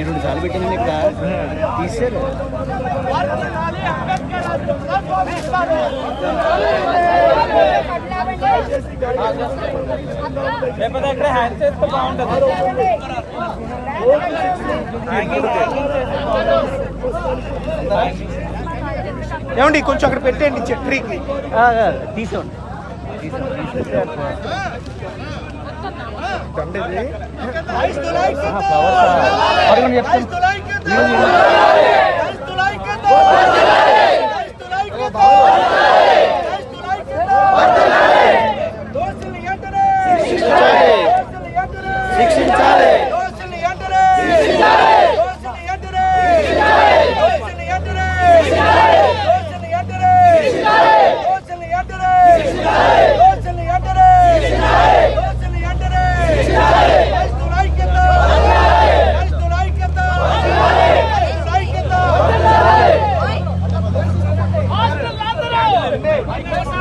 రెండు సార్లు పెట్టిందండి ఇక్కడ తీసారు లేకపోతే ఇక్కడ హ్యాండ్ చేస్తే బాగుంటుంది ఏమండి కొంచెం అక్కడ పెట్టేయండి చట్రీకి తీసుకోండి पंडित जी फ्लावर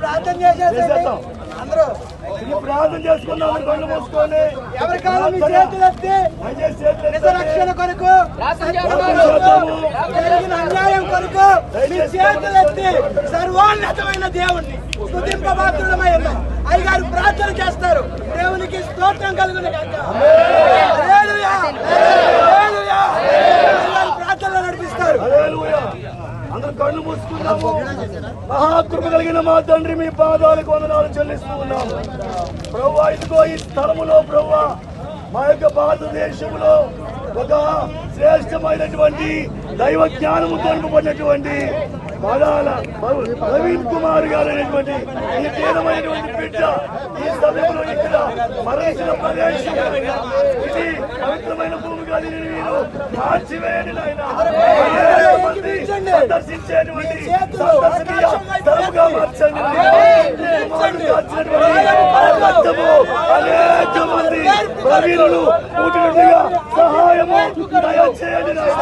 ప్రార్థన అందరూ. ప్రార్థన కళ్ళు మూసుకొని. చేతులు ఎత్తి రక్షణ కొరకు జరిగిన అన్యాయం కొరకు మీ చేతులు ఎత్తి సర్వోన్నతమైన దేవుణ్ణి స్తుతింపబాధ్యులమై ఉన్నాం. అయ్యగారు ప్రార్థన చేస్తారు. దేవునికి స్తోత్రం కలుగును అందరూ కళ్ళు మూసుకున్నాము మహాకృప కలిగిన మా తండ్రి మీ పాదాలకు వందనాలు చెల్లిస్తూ ఉన్నాము. ప్రవ్వా ఇదిగో ఈ స్థలములో ప్రవ్వా మా యొక్క భారతదేశంలో ఒక శ్రేష్టమైనటువంటి దైవ జ్ఞానము తొలపబడినటువంటి పదాల ప్రవీణ్ కుమార్ గారు అనేటువంటి ఈ తీరమైనటువంటి బిడ్డ ఈ సమయంలో ఇక్కడ మరణించిన ప్రదేశం. ఇది పవిత్రమైన భూమి కాదు మీరు మార్చివేయండి మంది సందర్శించేటువంటి సందర్శనీయ స్థలముగా మార్చండి మార్చినటువంటి ప్రవీణులు పుట్టినట్టుగా సహాయము దయచేయండి నాయన.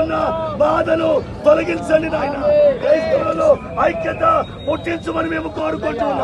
ఉన్న బాధను తొలగించండి నాయన. క్రైస్తవులలో ఐక్యత పుట్టించమని మేము కోరుకుంటున్నాం.